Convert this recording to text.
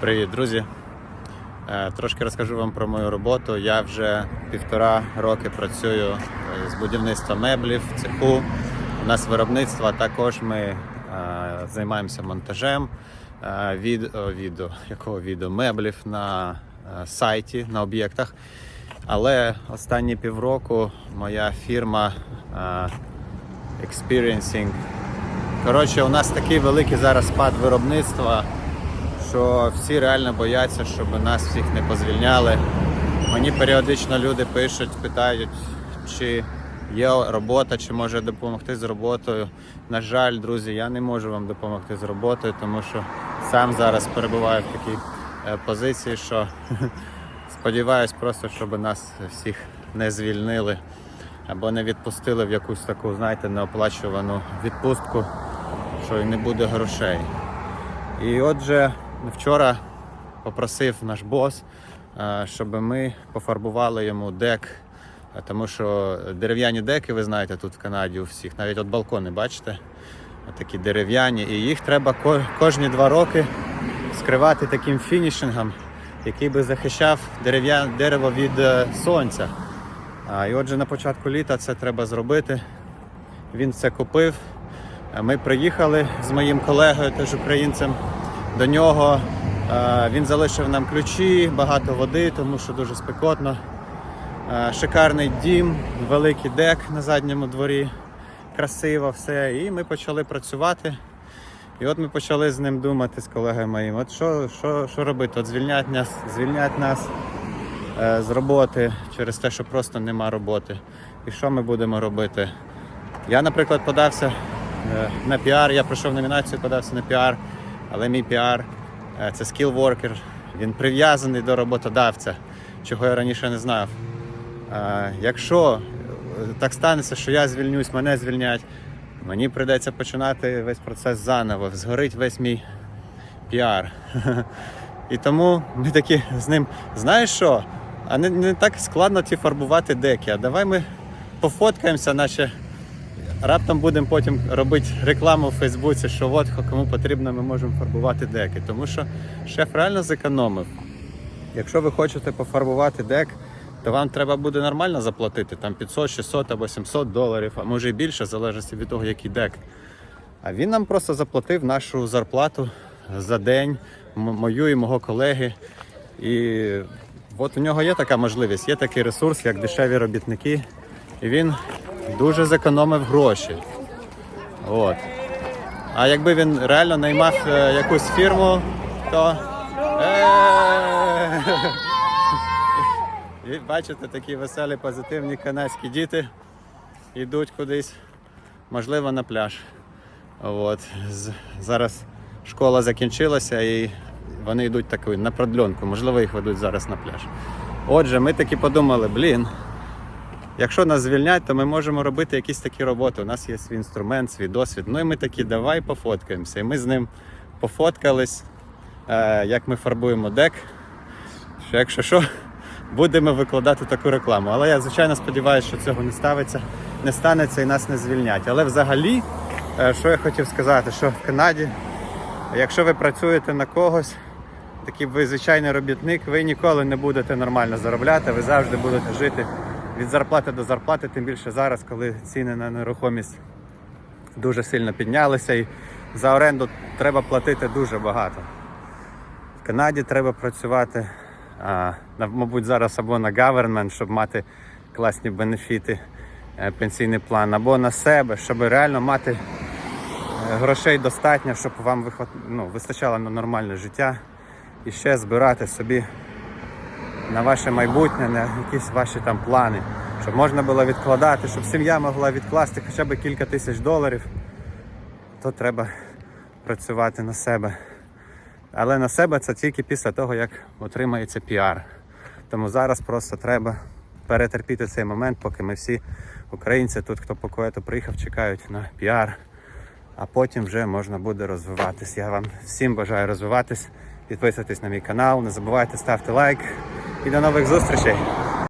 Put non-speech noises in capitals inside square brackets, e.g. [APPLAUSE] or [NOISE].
Привіт, друзі! Е, Трошки розкажу вам про мою роботу. Я вже півтора роки працюю е, з будівництва меблів цеху. У нас виробництво, також ми е, займаємося монтажем відео, відео, якого відео меблів на сайті, на об'єктах. Але останні півроку моя фірма Experiencing Коротше, у нас такий великий зараз спад виробництва, що всі реально бояться, щоб нас всіх не позвільняли. Мені періодично люди пишуть, питають, чи є робота, чи може допомогти з роботою. На жаль, друзі, я не можу вам допомогти з роботою, тому що сам зараз перебуваю в такій е, позиції, що [LAUGHS] сподіваюсь просто, щоб нас всіх не звільнили або не відпустили в якусь таку, знаєте, неоплачувану відпустку, що і не буде грошей. І отже, вчора попросив наш бос, е, щоб ми пофарбували йому дек, е, тому що дерев'яні деки, ви знаєте, тут в Канаді у всіх, навіть от балкони, бачите, такі дерев'яні, і їх треба кожні два роки скривати таким фінішингом, який би захищав дерево від е, сонця. А, І отже, на початку літа це треба зробити. Він це купив. Ми приїхали з моїм колегою, теж українцем, до нього. Е, Він залишив нам ключі, багато води, тому що дуже спекотно. Е, Шикарний дім, великий дек на задньому дворі, красиво все. І ми почали працювати. І от ми почали з ним думати з колегою моїм, от що, що, що робити? От звільнять нас, звільнять нас е, з роботи через те, що просто нема роботи. І що ми будемо робити? Я, наприклад, подався на піар, я пройшов номінацію, подався на піар, але мій піар е, це скіл воркер, він прив'язаний до роботодавця, чого я раніше не знав. Е, Якщо е, так станеться, що я звільнюсь, мене звільнять, мені прийдеться починати весь процес заново, згорить весь мій піар. [LAUGHS] І тому ми такі з ним, знаєш що? А не, не так складно ті фарбувати деки. А давай ми пофоткаємося, наче раптом будемо потім робити рекламу в Фейсбуці, що от кому потрібно, ми можемо фарбувати деки. Тому що шеф реально зекономив. Якщо ви хочете пофарбувати дек, то вам треба буде нормально заплатити там 500, 600 або 700 доларів, а може і більше, залежить від того, який дек. А він нам просто заплатив нашу зарплату за день, мою і мого колеги. І от у нього є така можливість, є такий ресурс, як дешеві робітники. І він дуже зекономив гроші. От. А якби він реально наймав е, якусь фірму, то. Е! [LAUGHS] І бачите, такі веселі, позитивні канадські діти йдуть кудись, можливо, на пляж. От. з- Зараз школа закінчилася і вони йдуть таку на продльонку, можливо, їх ведуть зараз на пляж. Отже, ми таки подумали, блін, якщо нас звільнять, то ми можемо робити якісь такі роботи. У нас є свій інструмент, свій досвід. Ну і ми такі, давай пофоткаємося. І ми з ним пофоткались, е, як ми фарбуємо дек. Що якщо що, [LAUGHS] будемо викладати таку рекламу. Але я, звичайно, сподіваюся, що цього не ставиться, не станеться і нас не звільнять. Але взагалі, е, що я хотів сказати, що в Канаді, якщо ви працюєте на когось, такий ви звичайний робітник, ви ніколи не будете нормально заробляти, ви завжди будете жити від зарплати до зарплати, тим більше зараз, коли ціни на нерухомість дуже сильно піднялися і за оренду треба платити дуже багато. В Канаді треба працювати, а, мабуть, зараз або на government, щоб мати класні бенефіти, е, пенсійний план, або на себе, щоб реально мати е, грошей достатньо, щоб вам виход... ну, вистачало на нормальне життя і ще збирати собі на ваше майбутнє, на якісь ваші там плани, щоб можна було відкладати, щоб сім'я могла відкласти хоча б кілька тисяч доларів, то треба працювати на себе. Але на себе це тільки після того, як отримається піар. Тому зараз просто треба перетерпіти цей момент, поки ми всі українці, тут хто по коету приїхав, чекають на піар, а потім вже можна буде розвиватись. Я вам всім бажаю розвиватись, підписуйтесь на мій канал, не забувайте ставте лайк і до нових зустрічей!